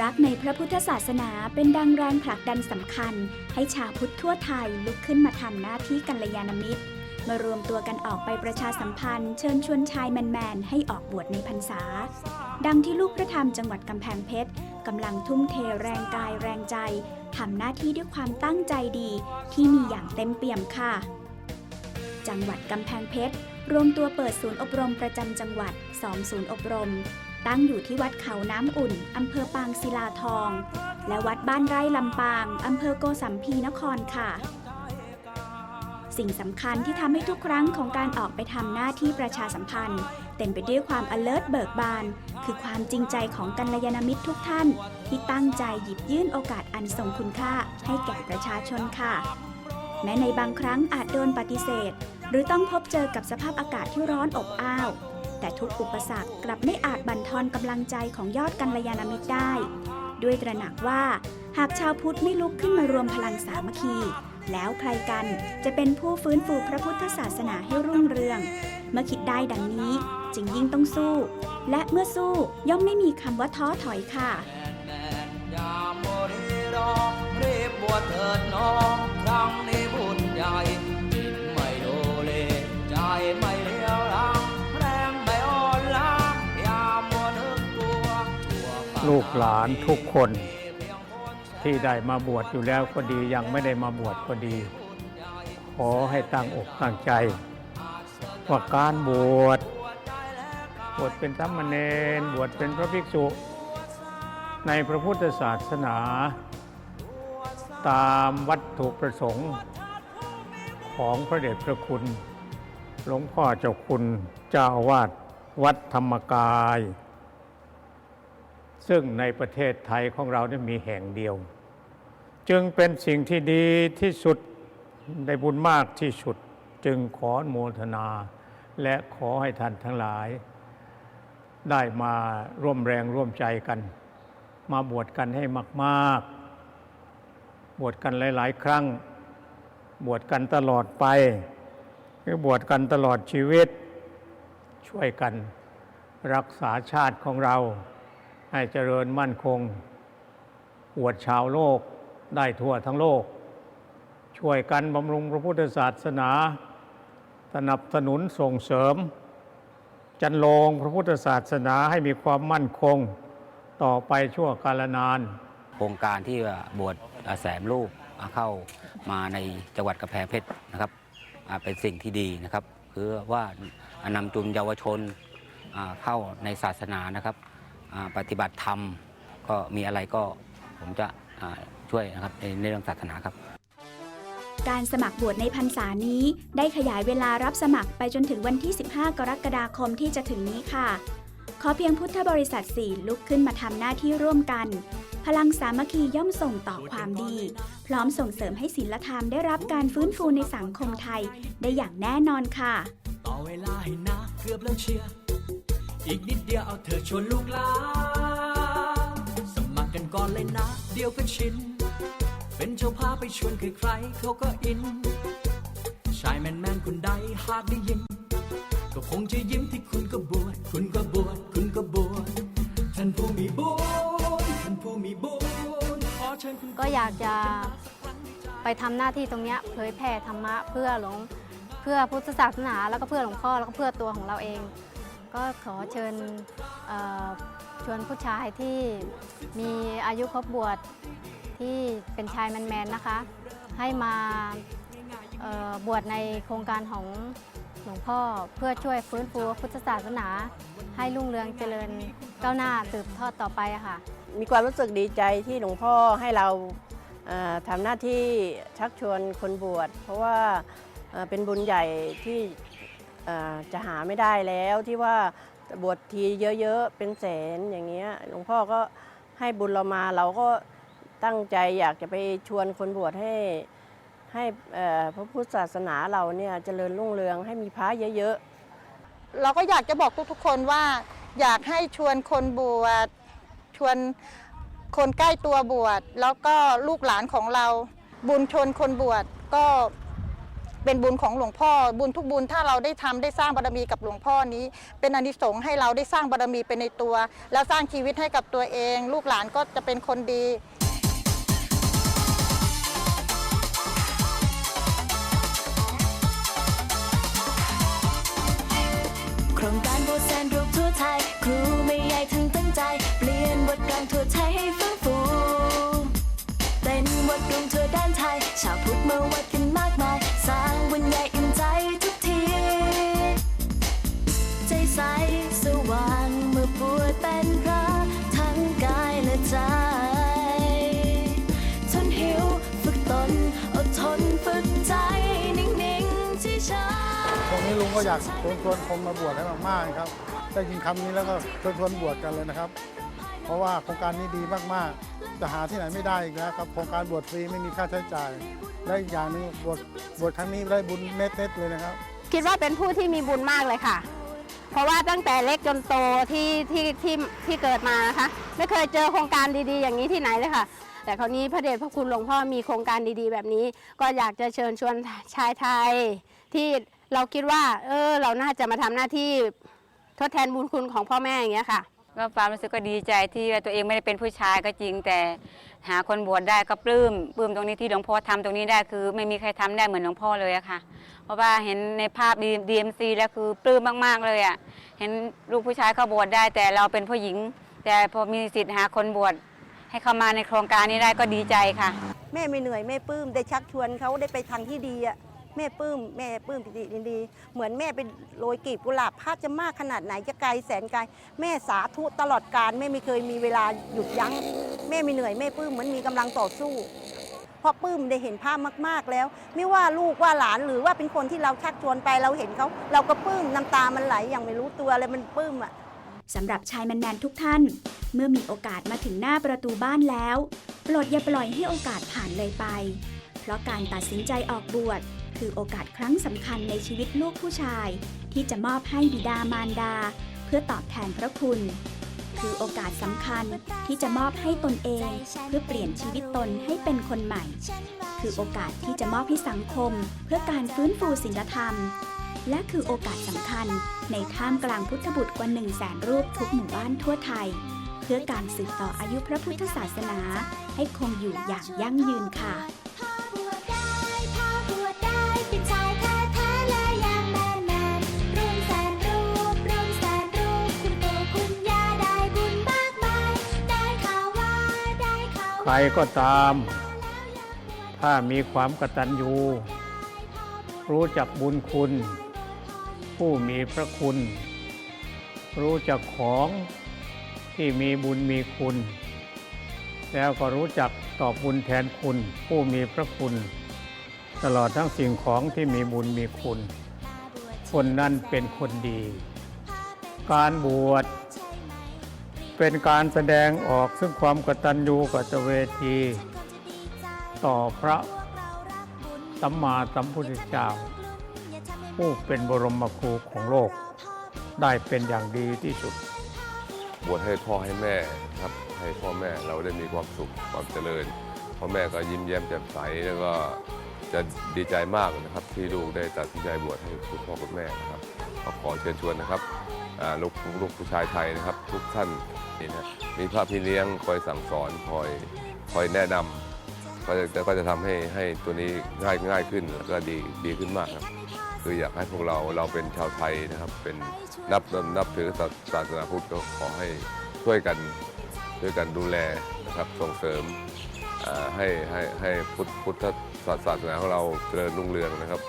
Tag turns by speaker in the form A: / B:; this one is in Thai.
A: รักในพระพุทธศาสนาเป็นดังแรงผลักดันสำคัญ ให้ชาวพุทธทั่วไทยลุกขึ้นมาทำหน้าที่กัลยาณมิตร มารวมตัวกันออกไปประชาสัมพันธ์ เชิญชวนชายแมนๆให้ออกบวชในพรรษา ดังที่ลูกพระธรรมจังหวัดกำแพงเพชรกำลังทุ่มเทแรงกายแรงใจทำหน้าที่ด้วยความตั้งใจดีที่มีอย่างเต็มเปี่ยมค่ะ จังหวัดกำแพงเพชรรวมตัวเปิดศูนย์อบรมประจำจังหวัด 2 ศูนย์อบรม ตั้งอยู่ที่วัดเขาน้ำอุ่น อำเภอปางศิลาทอง และวัดบ้านไร่ลำปาง อำเภอโกสัมพีนครค่ะ สิ่งสำคัญที่ทำให้ทุกครั้งของการออกไปทำหน้าที่ประชาสัมพันธ์ เต็มไปด้วยความ alert เบิกบาน คือความจริงใจของกัลยาณมิตรทุกท่าน ที่ตั้งใจหยิบยื่นโอกาสอันทรงคุณค่าให้แก่ประชาชนค่ะ แม้ในบางครั้งอาจโดนปฏิเสธ หรือต้องพบเจอกับสภาพอากาศที่ร้อนอบอ้าว แต่ทุกอุปสรรคกลับไม่อาจบั่นทอนกำลังใจของยอดกัลยาณมิตรได้ ด้วยตระหนักว่าหากชาวพุทธไม่ลุกขึ้นมารวมพลังสามัคคี แล้วใครกันจะเป็นผู้ฟื้นฟูพระพุทธศาสนาให้รุ่งเรือง เมื่อคิดได้ดังนี้จึงยิ่งต้องสู้ และเมื่อสู้ย่อมไม่มีคำว่าท้อถอยค่ะ
B: แน่นยามโมรีรองรีบบวชเถิดน้อง ลูก
C: หลานทุกคน ที่ได้มาบวชอยู่แล้วก็ดียังไม่ได้มาบวชก็ดี ขอให้ตั้งอกตั้งใจ ว่าการบวชบวชเป็นสามเณรบวชเป็นพระภิกษุ ในพระพุทธศาสนา ตามวัตถุประสงค์ ของพระเดชพระคุณ หลวงพ่อเจ้าคุณเจ้าวาสวัดธรรมกาย ซึ่งในประเทศไทยของเราเนี่ยมีแห่งเดียว จึงเป็นสิ่งที่ดีที่สุดได้บุญมากที่สุด จึงขอโมทนา และขอให้ท่านทั้งหลาย ได้มาร่วมแรงร่วมใจกัน มาบวชกันให้มากๆ บวชกันหลาย ๆ ครั้ง บวชกันตลอดไปหรือบวชกันตลอดชีวิต ช่วยกันรักษาชาติของเรา ให้เจริญมั่นคง อวดชาวโลกได้ทั่วทั้งโลก ช่วยกันบำรุงพระพุทธศาสนา สนับสนุนส่งเสริม จันโลงพระพุทธศาสนาให้มีความมั่นคงต่อไปชั่วกาลนาน
D: โครงการที่บวชอาแสมรูปเข้ามาในจังหวัดกำแพงเพชรนะครับเป็นสิ่งที่ดีนะครับ คือว่านำจุนเยาวชนเข้าในศาสนานะครับ ปฏิบัติธรรม ก็มีอะไรก็ผมจะอ่าช่วยนะครับในในเรื่องศาสนาครับ
A: การสมัครบวชในพรรษานี้ ได้ขยายเวลารับสมัครไปจนถึงวันที่ 15 กรกฎาคมที่จะถึงนี้ค่ะ ขอเพียงพุทธบริษัทสี่ลุกขึ้นมาทำหน้าที่ร่วมกัน พลังสามัคคีย่อมส่งต่อความดี พร้อมส่งเสริมให้ศีลธรรมได้รับการฟื้นฟูในสังคมไทย ได้อย่างแน่นอนค่ะ
E: ต่อเวลาให้นะเกือบแล้วเชียร์ อีกนิดเดียวเอาเธอชวนลูกหลานสมัครกันก่อนเลยนะ เดี๋ยวกันชิน เป็นเจ้าพาไปชวนใครๆเขาก็อิน ชายแมนแมนๆคนใดหากได้ยิน ก็คงจะยิ้มที่คุณก็บวชคุณก็บวชคุณก็บวชท่านผู้มีบุญท่านผู้มีบุญขอเชิญคุณ
F: ก็อยากจะไปทำหน้าที่ตรงเนี้ยเผยแผ่ธรรมะเพื่อหลวงเพื่อพุทธศาสนา แล้วก็เพื่อหลวงพ่อแล้วก็เพื่อตัวของเราเอง ก็ขอเชิญชวนผู้ชายที่มีอายุครบบวชที่เป็นชายแมนๆนะคะ ให้มาบวชในโครงการของหลวงพ่อเพื่อช่วยฟื้นฟูพุทธศาสนา ให้รุ่งเรืองเจริญก้าวหน้าสืบทอดต่อไปค่ะ
G: มีความรู้สึกดีใจที่หลวงพ่อให้เราทำหน้าที่ชักชวนคนบวช เพราะว่าเป็นบุญใหญ่ที่ จะหาไม่ได้แล้วที่ว่าบวชทีเยอะๆ เป็นแสนอย่างเงี้ยหลวงพ่อก็ให้บุญเรามาเราก็ตั้งใจอยากจะไปชวนคนบวชให้ให้พระพุทธศาสนาเราเนี่ยเจริญรุ่งเรืองให้มีพระเยอะๆ
H: เราก็อยากจะบอกทุกๆคนว่าอยากให้ชวนคนบวชชวนคนใกล้ตัวบวชแล้วก็ลูกหลานของเราบุญชนคนบวชก็ เป็นบุญของหลวงพ่อ บุญทุกบุญถ้าเราได้ทำได้สร้างบารมีกับหลวงพ่อนี้ เป็นอนิสงส์ให้เราได้สร้างบารมีไปในตัว แล้วสร้างชีวิตให้กับตัวเอง ลูกหลานก็จะเป็นคนดี
I: โครงการโบแสนรูปทั่วไทย ครูไม่ใหญ่ทั้งตั้งใจ เปลี่ยนบทกลางทั่วไทยให้ฟื้นฟูเป็นวัดดวงทั่วด้านไทยชาวพุ
J: นี้ลุงก็อยากชวนชวนคนมาบวชให้มากๆครับ ได้ยินคำนี้แล้วก็ชวนชวนบวชกันเลยนะครับ เพราะว่าโครงการนี้ดีมากๆ จะหาที่ไหนไม่ได้อีกแล้วครับ โครงการบวชฟรีไม่มีค่าใช้จ่าย และอีกอย่างหนึงบวชบวชครั้งนี้ได้บุญเม็ดๆเลยนะครับ
K: คิดว่าเป็นผู้ที่มีบุญมากเลยค่ะ เพราะว่าตั้งแต่เล็กจนโตที่ที่ที่ที่เกิดมานะคะไม่เคยเจอโครงการดีๆ อย่างนี้ที่ไหนเลยค่ะ แต่คราวนี้พระเดชพระคุณหลวงพ่อมีโครงการดีๆ แบบนี้ ก็อยากจะเชิญชวนชายไทยที่ เราคิดว่า เออ เราน่าจะมาทำหน้าที่ทดแทนบุญคุณของพ่อแม่อย่างเงี้ยค่ะ
L: ก็ความรู้สึกก็ดีใจที่ว่าตัวเองไม่ได้เป็นผู้ชายก็จริง แต่หาคนบวชได้ก็ปลื้มปลื้มตรงนี้ที่หลวงพ่อทำตรงนี้ได้คือ ไม่มีใครทำได้เหมือนหลวงพ่อเลยอะค่ะ เพราะว่าเห็นในภาพดีเอ็มซีแล้วคือปลื้มมากๆเลยอะเห็นลูกผู้ชายเขาบวชได้ แต่เราเป็นผู้หญิง แต่พอมีสิทธิ์หาคนบวชให้เข้ามาในโครงการนี้ได้ก็ดีใจค่ะ
M: แม่ไม่เหนื่อยแม่ปลื้มได้ชักชวนเขาได้ไปทางที่ดีอะ แม่ปลื้มแม่ปลื้มปิติยินดี เหมือนแม่ไปโรยกลีบกุหลาบพาพจะมากขนาดไหนจะไกลแสนไกล แม่สาธุตลอดการแม่ไม่เคยมีเวลาหยุดยั้ง แม่ไม่เหนื่อยแม่ปลื้มเหมือนมีกำลังต่อสู้เพราะปลื้มได้เห็นภาพมาก ๆ แล้ว ไม่ว่าลูกว่าหลานหรือว่าเป็นคนที่เราชักชวนไปเราเห็นเขา เราก็ปลื้มน้ำตามันไหลอย่างไม่รู้ตัวเลยมันปลื้มอะ
A: สำหรับชายแมนๆทุกท่าน เมื่อมีโอกาสมาถึงหน้าประตูบ้านแล้วโปรดอย่าปล่อยให้โอกาสผ่านเลยไป เพราะการตัดสินใจออกบวช คือโอกาสครั้งสำคัญในชีวิตลูกผู้ชาย ที่จะมอบให้บิดามารดา เพื่อตอบแทนพระคุณ คือโอกาสสำคัญที่จะมอบให้ตนเอง เพื่อเปลี่ยนชีวิตตนให้เป็นคนใหม่ คือโอกาสที่จะมอบให้สังคม เพื่อการฟื้นฟูศีลธรรม และคือโอกาสสำคัญ ในท่ามกลางพุทธบุตรกว่า1 0 0 0 0แสนรูปทุกหมู่บ้านทั่วไทยเพื่อการสืบต่ออายุพระพุทธศาสนา ให้คงอยู่อย่างยั่งยืนค่ะ
C: ใครก็ตาม ถ้ามีความกตัญญูรู้จักบุญคุณ ผู้มีพระคุณ รู้จักของที่มีบุญมีคุณ แล้วก็รู้จักตอบบุญแทนคุณ ผู้มีพระคุณ ตลอดทั้งสิ่งของที่มีบุญมีคุณ คนนั้นเป็นคนดี การบวช เป็นการแสดงออกซึ่งความกตัญญูกตเวที ต่อพระสัมมาสัมพุทธเจ้า ผู้เป็นบรมครูของโลก ได้เป็นอย่างดีที่สุด
N: บวชให้พ่อให้แม่ครับ ให้พ่อแม่เราได้มีความสุขความเจริญพ่อแม่ก็ยิ้มแย้มแจ่มใสแล้วก็ จะดีใจมากนะครับที่ลูกได้ตัดสินใจบวชให้คุณพ่อคุณแม่นะครับก็ขอเชิญชวนนะครับลูกลูกผู้ชายไทยนะครับ ทุกท่านนี่นะมีพระพี่เลี้ยงคอยสั่งสอนคอยคอยแนะนำก็จะก็จะทำให้ให้ตัวนี้ง่ายง่ายขึ้นแล้วก็ดีดีขึ้นมากครับคืออยากให้พวกเราเราเป็นชาวไทยนะครับ เป็นนับนับถือศาสนาพุทธก็ขอให้ช่วยกันช่วยกันดูแลนะครับส่งเสริมให้ให้ให้พุทธพุทธ ศาสนาของเราเจริญรุ่งเรืองนะครับ